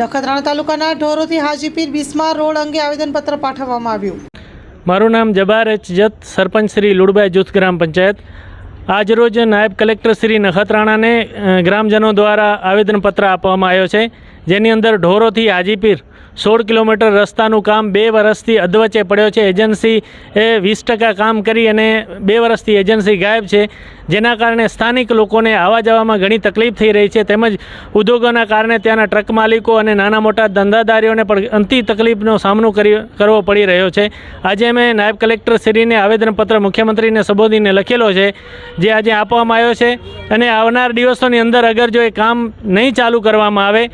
નખત્રાણા તાલુકાના ઢોરોથી હાજીપીર બિસ્માર રોડ અંગે આવેદનપત્ર પાઠવવામાં આવ્યું. મારું નામ જબાર એચ જત, સરપંચ શ્રી લુડબાઈ જૂથ ગ્રામ પંચાયત. આજરોજ નાયબ કલેક્ટર શ્રી નખત્રાણાને ગ્રામજનો દ્વારા આવેદનપત્ર આપવામાં આવ્યો છે. જેની અંદર ઢોરોથી હાજીપીર સોળ કિલોમીટર રસ્તાનું કામ બે વર્ષથી અધવચ્ચે પડ્યો છે. એજન્સી એ વીસ ટકા કામ કરી અને બે વર્ષથી એજન્સી ગાયબ છે. જેના કારણે સ્થાનિક લોકોને આવવા જવામાં ઘણી તકલીફ થઈ રહી છે. તેમજ ઉદ્યોગોના કારણે ત્યાંના ટ્રક માલિકો અને નાના મોટા ધંધાદારીઓને પણ અંતિ તકલીફનો સામનો કરી, કરવો પડી રહ્યો છે. આજે અમે નાયબ કલેક્ટર શ્રીને આવેદનપત્ર મુખ્યમંત્રીને સંબોધીને લખેલો છે, જે આજે આપવામાં આવ્યો છે. અને આવનાર દિવસોની અંદર અગર જો એ કામ નહીં ચાલુ કરવામાં આવે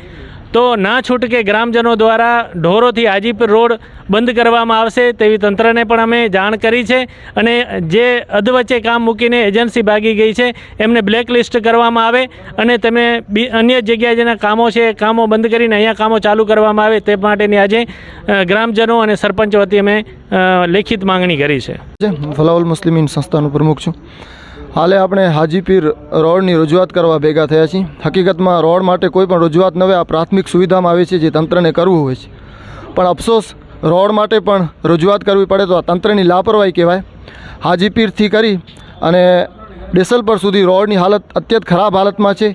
તો ના છૂટકે ગ્રામજનો દ્વારા ઢોરોથી હાજીપુર રોડ બંધ કરવામાં આવશે તેવી તંત્રને પણ અમે જાણ કરી છે અને જે અધવચ્ચે કામ મૂકીને એજન્સી ભાગી ગઈ છે, એમને બ્લેકલિસ્ટ કરવામાં આવે અને તમે અન્ય જગ્યાએ જેના કામો છે, કામો બંધ કરીને અહીંયા કામો ચાલુ કરવામાં આવે તે માટેની આજે ગ્રામજનો અને સરપંચ વતી અમે લેખિત માંગણી કરી છે. છે ફલાઉલ મુસ્લિમીન સંસ્થાનો પ્રમુખ છું. હાલે આપણે હાજીપીર રોડની રજૂઆત કરવા ભેગા થયા છીએ. હકીકતમાં રોડ માટે કોઈ પણ રજૂઆત નવે આ પ્રાથમિક સુવિધામાં આવે છે જે તંત્રને કરવું હોય છે. પણ અફસોસ, રોડ માટે પણ રજૂઆત કરવી પડે તો આ તંત્રની લાપરવાહી કહેવાય. હાજીપીરથી કરી અને ડેસલપર સુધી રોડની હાલત અત્યંત ખરાબ હાલતમાં છે.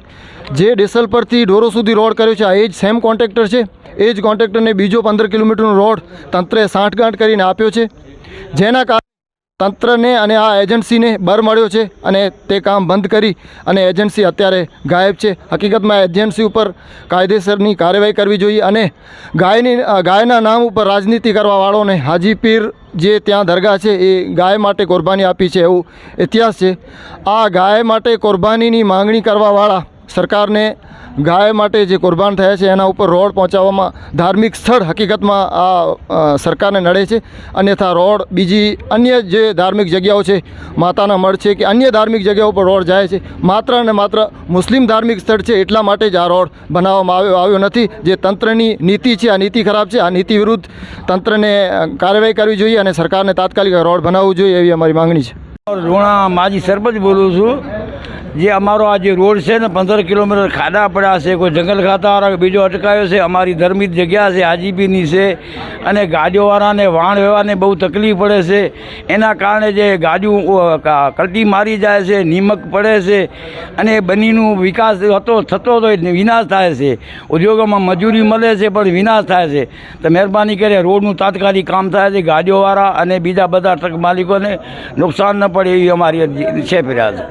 જે ડેસલપરથી ડોરો સુધી રોડ કર્યો છે, આ એ જ સેમ કોન્ટ્રાક્ટર છે. એ જ કોન્ટ્રાક્ટરને બીજો પંદર કિલોમીટરનો રોડ તંત્રે સાંઠગાંઠ કરીને આપ્યો છે. જેના કારણે તંત્રને અને આ એજન્સીને બર મળ્યો છે અને તે કામ બંધ કરી અને એજન્સી અત્યારે ગાયબ છે. હકીકતમાં એજન્સી ઉપર કાયદેસરની કાર્યવાહી કરવી જોઈએ અને ગાયની ગાયના નામ ઉપર રાજનીતિ કરવાવાળોને હાજીપીર જે ત્યાં દરગાહ છે એ ગાય માટે કુરબાની આપી છે એવું ઇતિહાસ છે. આ ગાય માટે કુરબાનીની માંગણી કરવાવાળા સરકારને ગાય માટે જે કુરબાન થયા છે, એના ઉપર રોડ પહોંચાડવામાં ધાર્મિક સ્થળ હકીકતમાં આ સરકારને નડે છે. અન્યથા રોડ, બીજી અન્ય જે ધાર્મિક જગ્યાઓ છે, માતાના મઢ છે કે અન્ય ધાર્મિક જગ્યાઓ પર રોડ જાય છે. માત્ર અને માત્ર મુસ્લિમ ધાર્મિક સ્થળ છે, એટલા માટે જ આ રોડ બનાવવામાં આવ્યો આવ્યો નથી. જે તંત્રની નીતિ છે, આ નીતિ ખરાબ છે, આ નીતિ વિરુદ્ધ તંત્રને કાર્યવાહી કરવી જોઈએ અને સરકારને તાત્કાલિક રોડ બનાવવું જોઈએ એવી અમારી માંગણી છે. લુણા માજી સરપંચ બોલું છું. જે અમારો આ જે રોડ છે ને, પંદર કિલોમીટર ખાડા પડ્યા છે, કોઈ જંગલ ખાતાવાળા બીજો અટકાયો છે, અમારી ધર્મિત જગ્યા છે હાજીપીની છે, અને ગાડીઓવાળાને વાણ વ્યવહારને બહુ તકલીફ પડે છે. એના કારણે જે ગાડીઓ કલટી મારી જાય છે, નિમક પડે છે, અને બનીનું વિકાસ હતો, થતો હતો વિનાશ થાય છે. ઉદ્યોગોમાં મજૂરી મળે છે, પણ વિનાશ થાય છે. તો મહેરબાની કરી રોડનું તાત્કાલિક કામ થાય છે, ગાડીઓવાળા અને બીજા બધા ટ્રક માલિકોને નુકસાન ન પડે એવી અમારી છે ફરિયાદ